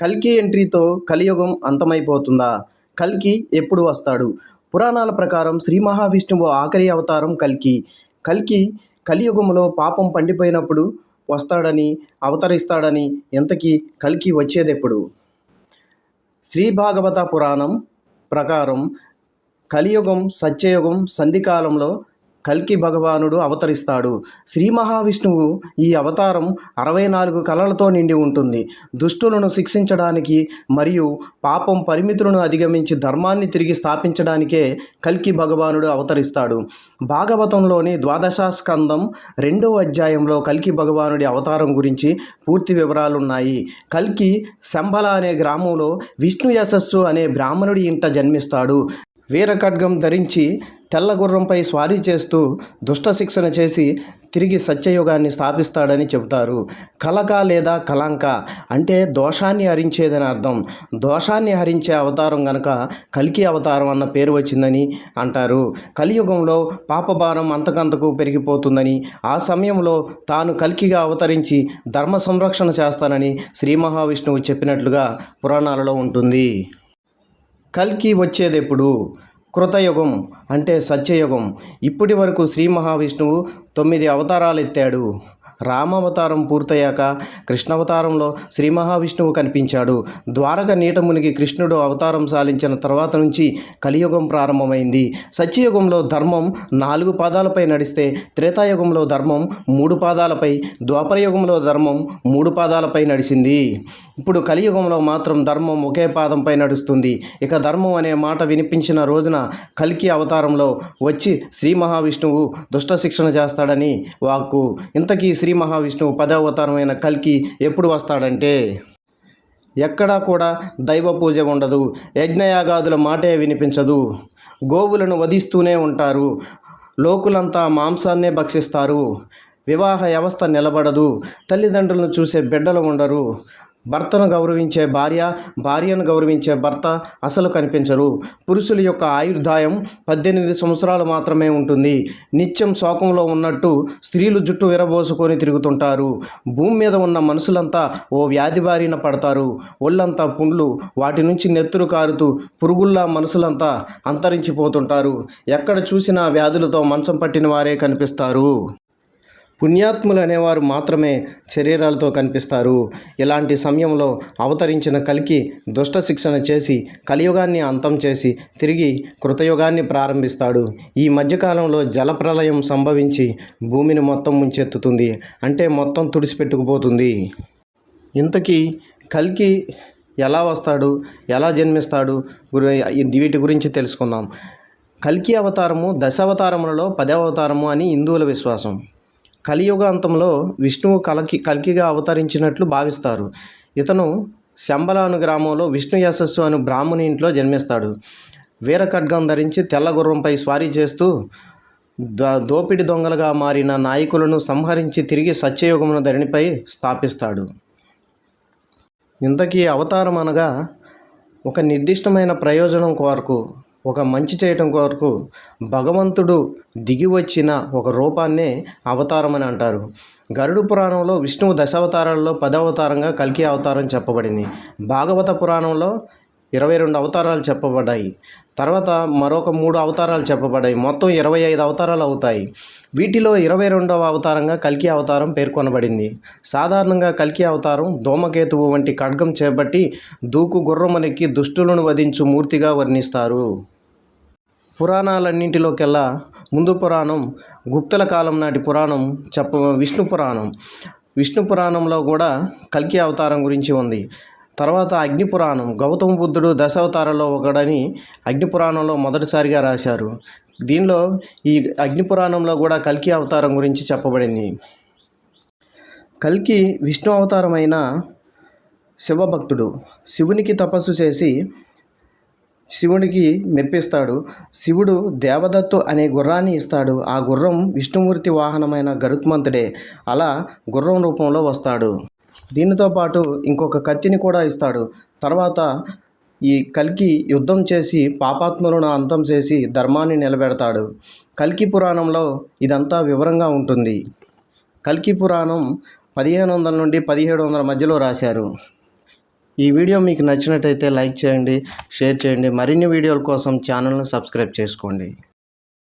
కల్కి ఎంట్రీతో కలియుగం అంతమైపోతుందా? కల్కి ఎప్పుడు వస్తాడు? పురాణాల ప్రకారం శ్రీ మహావిష్ణువు ఆఖరి అవతారం కల్కి. కల్కి కలియుగంలో పాపం పండిపోయినప్పుడు వస్తాడని అవతరిస్తాడని ఎంతకీ కల్కి వచ్చేదెప్పుడు? శ్రీ భాగవత పురాణం ప్రకారం కలియుగం సత్యయుగం సంధికాలంలో కల్కి భగవానుడు అవతరిస్తాడు. శ్రీ మహావిష్ణువు ఈ అవతారం అరవై నాలుగు కళలతో నిండి ఉంటుంది. దుష్టులను శిక్షించడానికి మరియు పాపం పరిమితులను అధిగమించి ధర్మాన్ని తిరిగి స్థాపించడానికే కల్కి భగవానుడు అవతరిస్తాడు. భాగవతంలోని ద్వాదశ స్కందం రెండవ అధ్యాయంలో కల్కి భగవానుడి అవతారం గురించి పూర్తి వివరాలున్నాయి. కల్కి శంబల అనే గ్రామంలో విష్ణు యశస్సు అనే బ్రాహ్మణుడి ఇంట జన్మిస్తాడు. వీరఖడ్గం ధరించి తెల్లగుర్రంపై స్వారీ చేస్తూ దుష్ట శిక్షణ చేసి తిరిగి సత్యయుగాన్ని స్థాపిస్తాడని చెబుతారు. కలక లేదా కలంక అంటే దోషాన్ని హరించేదని అర్థం. దోషాన్ని హరించే అవతారం గనక కల్కి అవతారం అన్న పేరు వచ్చిందని అంటారు. కలియుగంలో పాపభారం అంతకంతకు పెరిగిపోతుందని ఆ సమయంలో తాను కల్కిగా అవతరించి ధర్మ సంరక్షణ చేస్తానని శ్రీ మహావిష్ణువు చెప్పినట్లుగా పురాణాలలో ఉంటుంది. కల్కి వచ్చేదెప్పుడు? కృతయుగం అంటే సత్యయుగం. ఇప్పటి వరకు శ్రీ మహావిష్ణువు తొమ్మిది అవతారాలు ఎత్తాడు రామావతారం పూర్తయ్యాక కృష్ణావతారంలో శ్రీ మహావిష్ణువు కనిపించాడు. ద్వారక నీట మునిగి కృష్ణుడు అవతారం సాలించిన తర్వాత నుంచి కలియుగం ప్రారంభమైంది. సత్యయుగంలో ధర్మం నాలుగు పాదాలపై నడిస్తే త్రేతాయుగంలో ధర్మం మూడు పాదాలపై ద్వాపరయుగంలో ధర్మం మూడు పాదాలపై నడిచింది ఇప్పుడు కలియుగంలో మాత్రం ధర్మం ఒకే పాదంపై నడుస్తుంది. ఇక ధర్మం అనే మాట వినిపించిన రోజున కల్కి అవతారంలో వచ్చి శ్రీ మహావిష్ణువు దుష్ట శిక్షణ చేస్తాడని వాక్కు. ఇంతకీ శ్రీ మహావిష్ణువు పదవతారమైన కల్కి ఎప్పుడు వస్తాడంటే? ఎక్కడా కూడా దైవ పూజ ఉండదు. యజ్ఞయాగాదుల మాటే వినిపించదు. గోవులను వధిస్తూనే ఉంటారు. లోకులంతా మాంసాన్నే భక్షిస్తారు. వివాహ వ్యవస్థ నిలబడదు. తల్లిదండ్రులను చూసే బిడ్డలు ఉండరు. భర్తను గౌరవించే భార్య భార్యను గౌరవించే భర్త అసలు కనిపించరు. పురుషుల యొక్క ఆయుర్దాయం పద్దెనిమిది సంవత్సరాలు మాత్రమే ఉంటుంది. నిత్యం శోకంలో ఉన్నట్టు స్త్రీలు జుట్టు విరబోసుకొని తిరుగుతుంటారు. భూమి మీద ఉన్న మనుషులంతా ఓ వ్యాధి బారిన పడతారు. ఒళ్ళంతా పుండ్లు వాటి నుంచి నెత్తురు కారుతూ పురుగుల్లా మనుషులంతా అంతరించిపోతుంటారు. ఎక్కడ చూసినా వ్యాధులతో మంచం పట్టిన వారే కనిపిస్తారు. పుణ్యాత్ములు అనేవారు మాత్రమే శరీరాలతో కనిపిస్తారు. ఇలాంటి సమయంలో అవతరించిన కలికి దుష్ట శిక్షణ చేసి కలియుగాన్ని అంతం చేసి తిరిగి కృతయుగాన్ని ప్రారంభిస్తాడు. ఈ మధ్యకాలంలో జలప్రలయం సంభవించి భూమిని మొత్తం ముంచెత్తుతుంది. అంటే మొత్తం తుడిచిపెట్టుకుపోతుంది. ఇంతకీ కల్కి ఎలా వస్తాడు? ఎలా జన్మిస్తాడు? వీటి గురించి తెలుసుకుందాం. కల్కి అవతారము దశావతారములలో పదవ అవతారము అని హిందువుల విశ్వాసం. కలియుగ అంతంలో విష్ణువు కలకి కల్కిగా అవతరించినట్లు భావిస్తారు. ఇతను శంబలాను గ్రామంలో విష్ణు యశస్సు అను బ్రాహ్మణి ఇంట్లో జన్మిస్తాడు. వీర ఖడ్గం ధరించి తెల్ల గుర్రంపై స్వారీ చేస్తూ దోపిడి దొంగలుగా మారిన నాయకులను సంహరించి తిరిగి సత్యయుగమున ధరణిపై స్థాపిస్తాడు. ఇంతకీ అవతారం అనగా ఒక నిర్దిష్టమైన ప్రయోజనం కొరకు ఒక మంచి చేయటం కొరకు భగవంతుడు దిగి వచ్చిన ఒక రూపాన్నే అవతారం అని అంటారు. గరుడు పురాణంలో విష్ణువు దశావతారాల్లో పదవతారంగా కల్కి అవతారం చెప్పబడింది. భాగవత పురాణంలో ఇరవై రెండు అవతారాలు చెప్పబడ్డాయి. తర్వాత మరొక మూడు అవతారాలు చెప్పబడ్డాయి. మొత్తం ఇరవై ఐదు అవతారాలు అవుతాయి. వీటిలో ఇరవై రెండవ అవతారంగా కల్కి అవతారం పేర్కొనబడింది. సాధారణంగా కల్కి అవతారం దోమకేతువు వంటి ఖడ్గం చేపట్టి దూకు గుర్రమునెక్కి దుష్టులను వధించు మూర్తిగా వర్ణిస్తారు. పురాణాలన్నింటిలోకెల్లా ముందు పురాణం గుప్తుల కాలం నాటి పురాణం చెప్ప విష్ణు పురాణం. విష్ణు పురాణంలో కూడా కల్కి అవతారం గురించి ఉంది. తర్వాత అగ్ని పురాణం గౌతమ బుద్ధుడు దశావతారంలో ఒకడని అగ్ని పురాణంలో మొదటిసారిగా రాశారు. దీనిలో ఈ అగ్ని పురాణంలో కూడా కల్కి అవతారం గురించి చెప్పబడింది. కల్కి విష్ణు అవతారమైన శివభక్తుడు. శివునికి తపస్సు చేసి శివునికి మెప్పిస్తాడు. శివుడు దేవదత్తు అనే గుర్రాన్ని ఇస్తాడు. ఆ గుర్రం విష్ణుమూర్తి వాహనమైన గరుత్మంతుడే. అలా గుర్రం రూపంలో వస్తాడు. దీనితో పాటు ఇంకొక కత్తిని కూడా ఇస్తాడు. తర్వాత ఈ కల్కి యుద్ధం చేసి పాపాత్మలను అంతం చేసి ధర్మాన్ని నిలబెడతాడు. కల్కి పురాణంలో ఇదంతా వివరంగా ఉంటుంది. కల్కి పురాణం పదిహేను వందల నుండి పదిహేడు వందల మధ్యలో రాశారు. ఈ వీడియో మీకు నచ్చినట్టయితే లైక్ చేయండి షేర్ చేయండి. మరిన్ని వీడియోల కోసం ఛానల్ను సబ్స్క్రైబ్ చేసుకోండి.